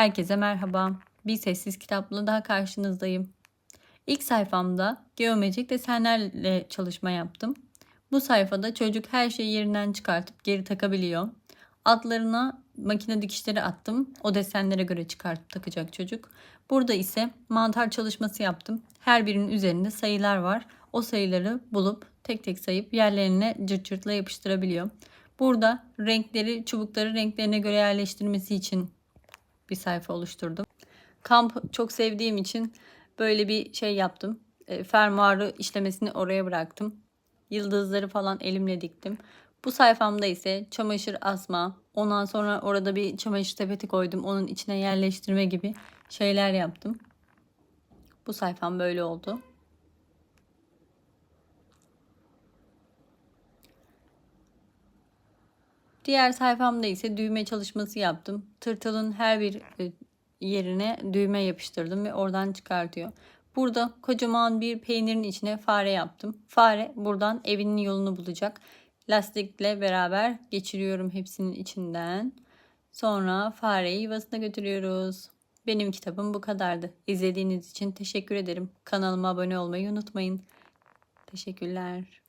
Herkese merhaba. Bir sessiz kitapla daha karşınızdayım. İlk sayfamda geometrik desenlerle çalışma yaptım. Bu sayfada çocuk her şeyi yerinden çıkartıp geri takabiliyor. Altlarına makine dikişleri attım. O desenlere göre çıkartıp takacak çocuk. Burada ise mantar çalışması yaptım. Her birinin üzerinde sayılar var. O sayıları bulup tek tek sayıp yerlerine cırt cırtla yapıştırabiliyor. Burada renkleri, çubukları renklerine göre yerleştirmesi için bir sayfa oluşturdum. Kamp çok sevdiğim için böyle bir şey yaptım. E, fermuarı işlemesini oraya bıraktım. Yıldızları falan elimle diktim. Bu sayfamda ise çamaşır asma, ondan sonra orada bir çamaşır sepeti koydum. Onun içine yerleştirme gibi şeyler yaptım. Bu sayfam böyle oldu. Diğer sayfamda ise düğme çalışması yaptım. Tırtılın her bir e, yerine düğme yapıştırdım ve oradan çıkartıyor. Burada kocaman bir peynirin içine fare yaptım. Fare buradan evinin yolunu bulacak. Lastikle beraber geçiriyorum hepsinin içinden. Sonra fareyi yuvasına götürüyoruz. Benim kitabım bu kadardı. İzlediğiniz için teşekkür ederim. Kanalıma abone olmayı unutmayın. Teşekkürler.